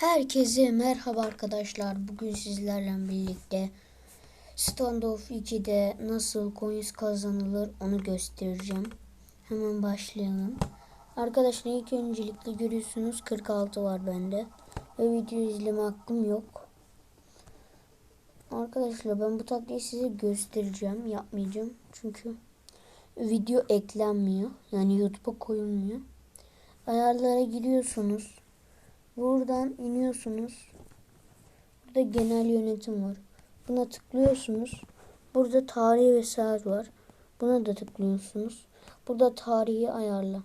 Herkese merhaba arkadaşlar. Bugün sizlerle birlikte Standoff 2'de nasıl coins kazanılır onu göstereceğim. Hemen başlayalım. Arkadaşlar ilk öncelikle görüyorsunuz 46 var bende. Ve video izleme hakkım yok. Arkadaşlar ben bu taktiği size göstereceğim. Yapmayacağım. Çünkü video eklenmiyor. Yani YouTube'a koyulmuyor. Ayarlara giriyorsunuz. Buradan iniyorsunuz. Burada genel yönetim var. Buna tıklıyorsunuz. Burada tarih ve saat var. Buna da tıklıyorsunuz. Burada tarihi ayarla.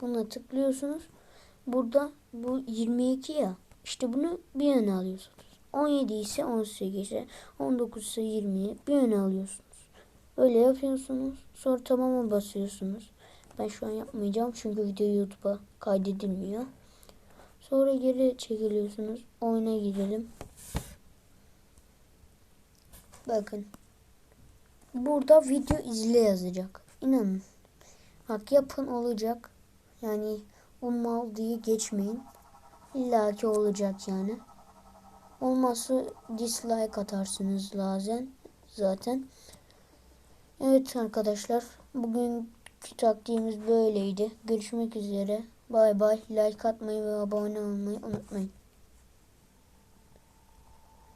Buna tıklıyorsunuz. Burada bu 22 ya. İşte bunu bir yana alıyorsunuz. 17 ise 18 ise 19 ise 20'yi bir yana alıyorsunuz. Öyle yapıyorsunuz. Sonra tamama basıyorsunuz. Ben şu an yapmayacağım çünkü video YouTube'a kaydedilmiyor. Sonra geri çekiliyorsunuz. Oyuna gidelim. Bakın. Burada video izle yazacak. İnanın. Bak yapın olacak. Yani o mal diye geçmeyin. İlla ki olacak yani. Olmazsa dislike atarsınız lazım. Zaten. Evet arkadaşlar. Bugünkü taktiğimiz böyleydi. Görüşmek üzere. Bay bay. Like atmayı ve abone olmayı unutmayın.